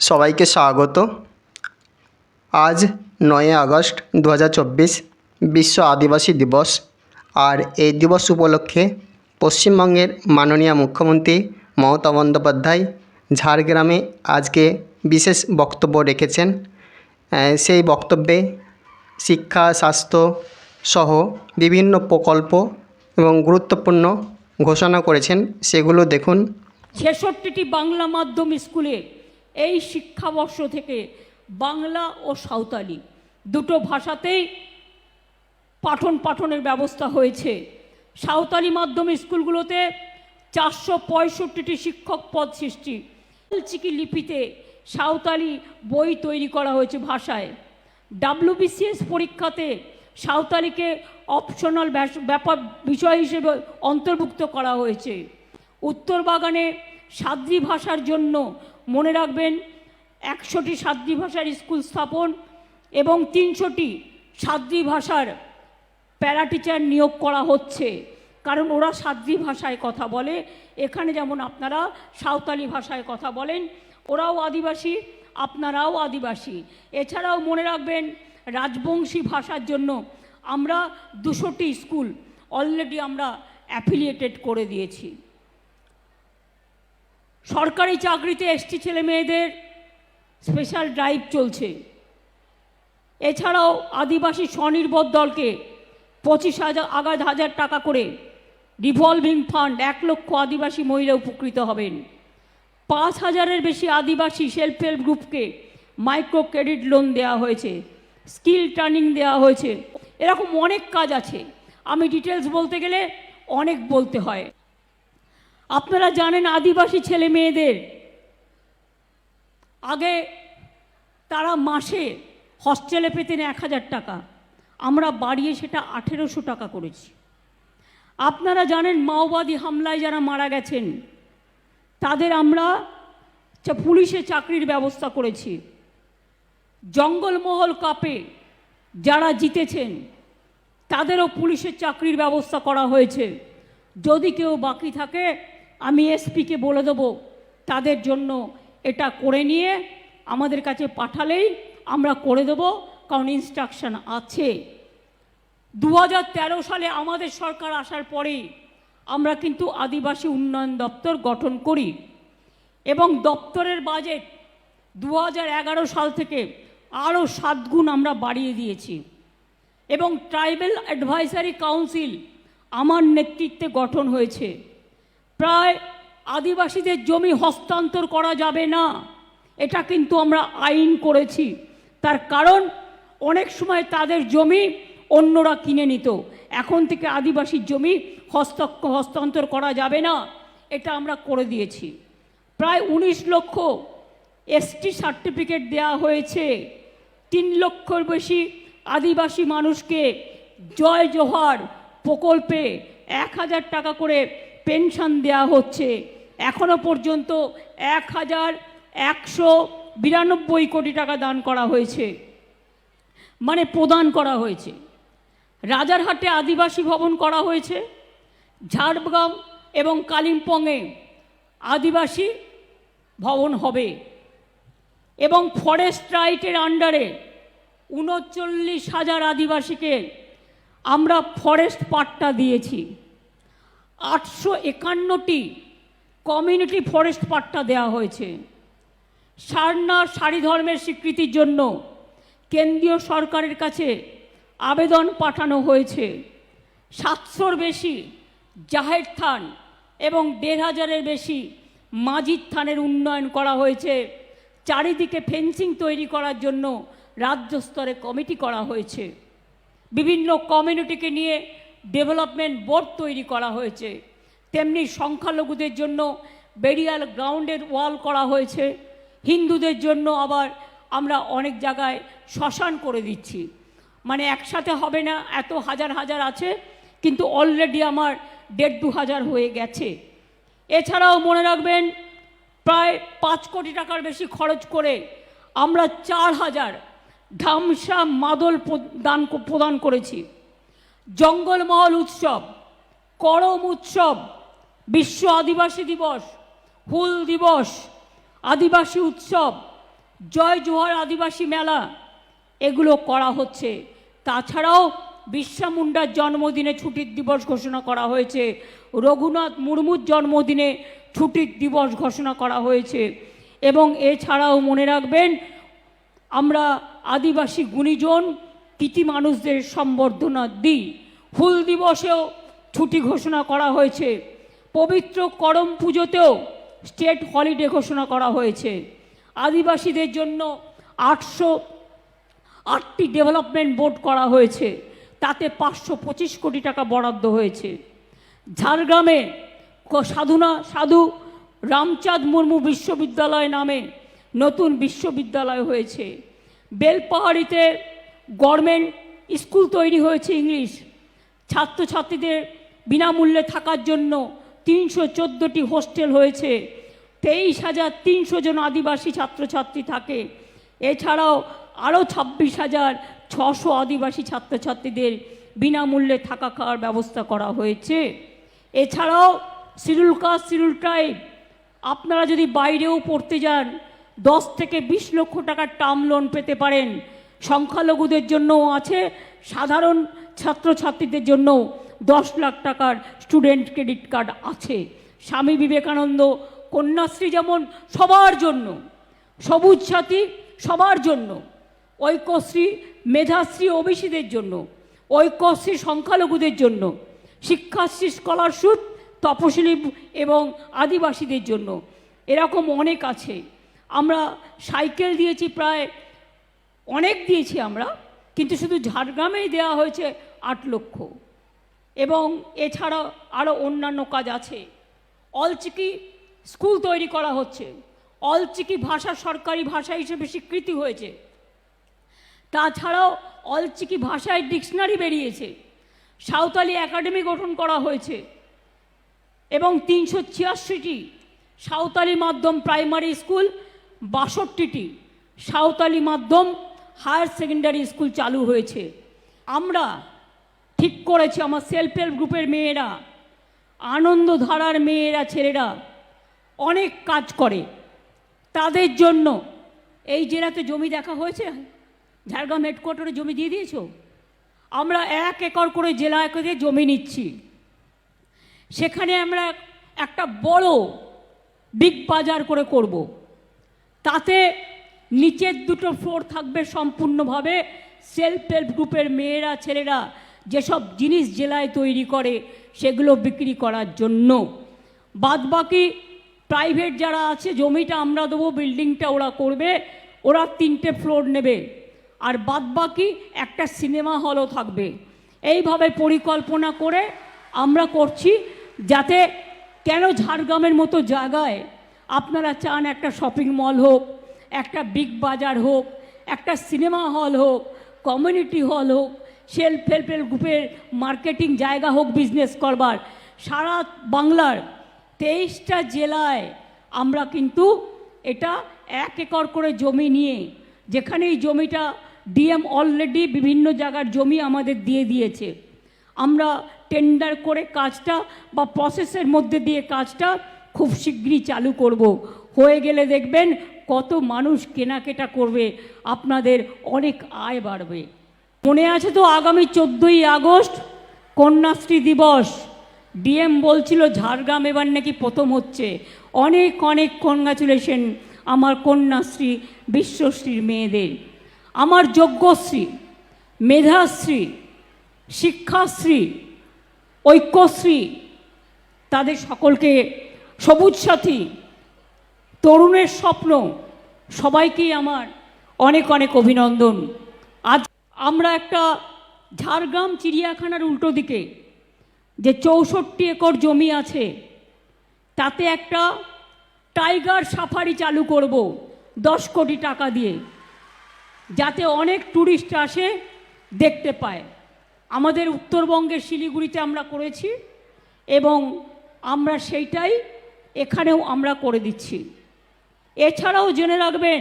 সবাইকে স্বাগত। আজ নয় আগস্ট দু বিশ্ব আদিবাসী দিবস। আর এই দিবস উপলক্ষে পশ্চিমবঙ্গের মাননীয় মুখ্যমন্ত্রী মমতা বন্দ্যোপাধ্যায় ঝাড়গ্রামে আজকে বিশেষ বক্তব্য রেখেছেন। সেই বক্তব্যে শিক্ষা, স্বাস্থ্য সহ বিভিন্ন প্রকল্প এবং গুরুত্বপূর্ণ ঘোষণা করেছেন। সেগুলো দেখুন। ছেষট্টিটি বাংলা মাধ্যম স্কুলে এই শিক্ষাবর্ষ থেকে বাংলা ও সাঁওতালি দুটো ভাষাতেই পাঠন পাঠনের ব্যবস্থা হয়েছে। সাঁওতালি মাধ্যম স্কুলগুলোতে চারশো পঁয়ষট্টিটি শিক্ষক পদ সৃষ্টি। চিকি লিপিতে সাঁওতালি বই তৈরি করা হয়েছে ভাষায়। ডাব্লিউবিসিএস পরীক্ষাতে সাঁওতালিকে অপশনাল ব্যাপার বিষয় হিসেবে অন্তর্ভুক্ত করা হয়েছে। উত্তর বাগানে সাদ্রি ভাষার জন্য মনে রাখবেন, একশোটি সাদ্রি ভাষার স্কুল স্থাপন এবং তিনশোটি সাদ্রি ভাষার প্যারা টিচার নিয়োগ করা হচ্ছে। কারণ ওরা সাদ্রি ভাষায় কথা বলে। এখানে যেমন আপনারা সাঁওতালি ভাষায় কথা বলেন, ওরাও আদিবাসী, আপনারাও আদিবাসী। এছাড়াও মনে রাখবেন, রাজবংশী ভাষার জন্য আমরা দুশোটি স্কুল অলরেডি আমরা অ্যাফিলিয়েটেড করে দিয়েছি। সরকারি চাকরিতে এসটি ছেলে মেয়েদের স্পেশাল ড্রাইভ চলছে। এছাড়াও আদিবাসী স্বনির্ভর দলকে পঁচিশ হাজার আগাদ হাজার টাকা করে রিভলভিং ফান্ড এক লক্ষ আদিবাসী মহিলা উপকৃত হবেন। পাঁচ হাজারের বেশি আদিবাসী সেলফ হেল্প গ্রুপকে মাইক্রো ক্রেডিট লোন দেওয়া হয়েছে স্কিল ট্রেনিং দেওয়া হয়েছে। এরকম অনেক কাজ আছে। আমি ডিটেলস বলতে গেলে অনেক বলতে হয়। আপনারা জানেন আদিবাসী ছেলে মেয়েদের? আগে তারা মাসে হস্টেলে পেতেন এক হাজার টাকা। আমরা বাড়িয়ে সেটা আঠেরোশো টাকা করেছি। আপনারা জানেন মাওবাদী হামলায় যারা মারা গেছেন, তাদের আমরা পুলিশে চাকরির ব্যবস্থা করেছি। জঙ্গলমহল কাপে যারা জিতেছেন, তাদেরও পুলিশের চাকরির ব্যবস্থা করা হয়েছে। যদি কেউ বাকি থাকে আমি এসপিকে বলে দেবো, তাদের জন্য এটা করে নিয়ে আমাদের কাছে পাঠালেই আমরা করে দেবো, কারণ ইনস্ট্রাকশন আছে। দু হাজার তেরো সালে আমাদের সরকার আসার পরেই আমরা কিন্তু আদিবাসী উন্নয়ন দপ্তর গঠন করি এবং দপ্তরের বাজেট দু হাজার এগারো সাল থেকে আরও সাত গুণ আমরা বাড়িয়ে দিয়েছি এবং ট্রাইবেল অ্যাডভাইসারি কাউন্সিল আমার নেতৃত্বে গঠন হয়েছে। প্রায় আদিবাসীদের জমি হস্তান্তর করা যাবে না। এটা কিন্তু আমরা আইন করেছি। তার কারণ, অনেক সময় তাদের জমি অন্যরা কিনে নিত। এখন থেকে আদিবাসীর জমি হস্ত, হস্তান্তর করা যাবে না। এটা আমরা করে দিয়েছি। প্রায় উনিশ লক্ষ এসটি সার্টিফিকেট দেওয়া হয়েছে। তিন লক্ষর বেশি আদিবাসী মানুষকে জয় জোহার প্রকল্পে এক হাজার টাকা করে পেনশন দেওয়া হচ্ছে। এখনও পর্যন্ত এক হাজার একশো বিরানব্বই কোটি টাকা দান করা হয়েছে। মানে প্রদান করা হয়েছে। রাজারহাটে আদিবাসী ভবন করা হয়েছে। ঝাড়গ্রাম এবং কালিম্পংয়ে আদিবাসী ভবন হবে। এবং ফরেস্ট রাইটের আন্ডারে উনচল্লিশ হাজার আদিবাসীকে আমরা ফরেস্ট পাট্টা দিয়েছি। আটশো একান্নটি কমিউনিটি ফরেস্ট পাট্টা দেওয়া হয়েছে। সারনা সারি ধর্মের স্বীকৃতির জন্য কেন্দ্রীয় সরকারের কাছে আবেদন পাঠানো হয়েছে। সাতশোর বেশি জাহের থান এবং দেড় হাজারের বেশি মাজিদ থানের উন্নয়ন করা হয়েছে। চারিদিকে ফেন্সিং তৈরি করার জন্য রাজ্য স্তরে কমিটি করা হয়েছে। বিভিন্ন কমিউনিটিকে নিয়ে ডেভেলপমেন্ট বোর্ড তৈরি করা হয়েছে। তেমনি সংখ্যালঘুদের জন্য বেরিয়াল গ্রাউন্ডের ওয়াল করা হয়েছে। হিন্দুদের জন্য আবার আমরা অনেক জায়গায় শ্মশান করে দিচ্ছি। মানে একসাথে হবে না, এত হাজার হাজার আছে, কিন্তু অলরেডি আমার দেড় দু হাজার হয়ে গেছে। এছাড়াও মনে রাখবেন, প্রায় পাঁচ কোটি টাকার বেশি খরচ করে আমরা চার হাজার ধামসা মাদল প্র- দান প্রদান করেছি। জঙ্গলমহল উৎসব, করম উৎসব, বিশ্ব আদিবাসী দিবস, হুল দিবস, আদিবাসী উৎসব, জয় জোহার আদিবাসী মেলা, এগুলো করা হচ্ছে। তাছাড়াও বিরসা মুন্ডার জন্মদিনে ছুটির দিবস ঘোষণা করা হয়েছে। রঘুনাথ মুর্মুর জন্মদিনে ছুটির দিবস ঘোষণা করা হয়েছে। এবং এছাড়াও মনে রাখবেন, আমরা আদিবাসী গুণীজন কৃতি মানুষদের সম্বর্ধনা দিই। হুল দিবসেও ছুটি ঘোষণা করা হয়েছে। পবিত্র করম পুজোতেও স্টেট হলিডে ঘোষণা করা হয়েছে। আদিবাসীদের জন্য আটশো আটটি ডেভেলপমেন্ট বোর্ড করা হয়েছে। তাতে পাঁচশো পঁচিশ কোটি টাকা বরাদ্দ হয়েছে। ঝাড়গ্রামে সাধুনা, সাধু রামচাঁদ মুর্মু বিশ্ববিদ্যালয় নামে নতুন বিশ্ববিদ্যালয় হয়েছে। বেলপাহাড়িতে গভর্নমেন্ট স্কুল তৈরি হয়েছে ইংলিশ। ছাত্রছাত্রীদের বিনামূল্যে থাকার জন্য তিনশো চোদ্দোটি হোস্টেল হয়েছে। তেইশ হাজার তিনশো জন আদিবাসী ছাত্রছাত্রী থাকে। এছাড়াও আরও ছাব্বিশ হাজার ছশো আদিবাসী ছাত্রছাত্রীদের বিনামূল্যে থাকা খাওয়ার ব্যবস্থা করা হয়েছে। এছাড়াও শিডিউল কাস্ট, শিডিউল ট্রাইব, আপনারা যদি বাইরেও পড়তে যান, দশ থেকে বিশ লক্ষ টাকার টার্ম লোন পেতে পারেন। সংখ্যালঘুদের জন্যও আছে, সাধারণ ছাত্রছাত্রীদের জন্য দশ লাখ টাকার স্টুডেন্ট ক্রেডিট কার্ড আছে। স্বামী বিবেকানন্দ, কন্যাশ্রী যেমন সবার জন্য, সবুজ সাথী সবার জন্য, ঐক্যশ্রী মেধাশ্রী ওবিসিদের জন্য, ঐক্যশ্রী সংখ্যালঘুদের জন্য, শিক্ষাশ্রী স্কলারশিপ, তপশিলি এবং আদিবাসীদের জন্য, এরকম অনেক আছে। আমরা সাইকেল দিয়েছি প্রায় অনেক দিয়েছি আমরা, কিন্তু শুধু ঝাড়গ্রামেই দেওয়া হয়েছে আট লক্ষ। এবং এছাড়া আরও অন্যান্য কাজ আছে। অলচিকি স্কুল তৈরি করা হচ্ছে। অলচিকি ভাষা সরকারি ভাষা হিসেবে স্বীকৃতি হয়েছে। তাছাড়াও অলচিকি ভাষায় ডিকশনারি বেরিয়েছে। সাঁওতালি একাডেমি গঠন করা হয়েছে। এবং তিনশো ছিয়াশিটি সাঁওতালি মাধ্যম প্রাইমারি স্কুল, বাষট্টিটি সাঁওতালি মাধ্যম হায়ার সেকেন্ডারি স্কুল চালু হয়েছে। আমরা ঠিক করেছি, আমার সেলফ হেল্প গ্রুপের মেয়েরা, আনন্দধারার মেয়েরা, ছেলেরা অনেক কাজ করে। তাদের জন্য এই জেলাতে জমি দেখা হয়েছে? ঝাড়গ্রাম হেডকোয়ার্টারে জমি দিয়ে দিয়েছ? আমরা এক একর করে জেলা থেকে জমি নিচ্ছি। সেখানে আমরা একটা বড় বিগ বাজার করে করব। তাতে নিচের দুটো ফ্লোর থাকবে সম্পূর্ণভাবে সেলফ হেল্প গ্রুপের মেয়েরা, ছেলেরা, যেসব জিনিস জেলায় তৈরি করে, সেগুলো বিক্রি করার জন্য। বাদবাকি প্রাইভেট যারা আছে, জমিটা আমরা দেবো বিল্ডিংটা ওরা করবে, ওরা তিনটে ফ্লোর নেবে। আর বাদবাকি একটা সিনেমা হলও থাকবে। এইভাবে পরিকল্পনা করে আমরা করছি, যাতে কেন ঝাড়গ্রামের মতো জায়গায় আপনারা চান একটা শপিং মল হোক একটা বিগ বাজার হোক, একটা সিনেমা হল হোক কমিউনিটি হল হোক সেলফ হেল্প হেল্প গ্রুপের মার্কেটিং জায়গা হোক বিজনেস করবার। সারা বাংলার তেইশটা জেলায় আমরা কিন্তু এটা এক একর করে জমি নিয়ে যেখানে এই জমিটা ডিএম অলরেডি বিভিন্ন জায়গার জমি আমাদের দিয়ে দিয়েছে। আমরা টেন্ডার করে কাজটা বা প্রসেসের মধ্যে দিয়ে কাজটা খুব শীঘ্রই চালু করব। হয়ে গেলে দেখবেন কত মানুষ কেনাকেটা করবে, আপনাদের অনেক আয় বাড়বে। মনে আছে তো আগামী চোদ্দোই আগস্ট কন্যাশ্রী দিবস। ডিএম বলছিল, ঝাড়গ্রাম এবার নাকি প্রথম হচ্ছে। অনেক অনেক কনগ্রাচুলেশন আমার কন্যাশ্রী, বিশ্বশ্রীর মেয়েদের। আমার যজ্ঞশ্রী, মেধাশ্রী, শিক্ষাশ্রী, ঐক্যশ্রী, তাদের সকলকে সবুজ সাথী তরুণের স্বপ্ন, সবাইকেই আমার অনেক অনেক অভিনন্দন। আজ আমরা একটা ঝাড়গ্রাম চিড়িয়াখানার উল্টো দিকে যে চৌষট্টি একর জমি আছে, তাতে একটা টাইগার সাফারি চালু করব দশ কোটি টাকা দিয়ে, যাতে অনেক ট্যুরিস্ট আসে দেখতে পায়। আমাদের উত্তরবঙ্গের শিলিগুড়িতে আমরা করেছি এবং আমরা সেইটাই এখানেও আমরা করে দিচ্ছি। এছাড়াও জেনে রাখবেন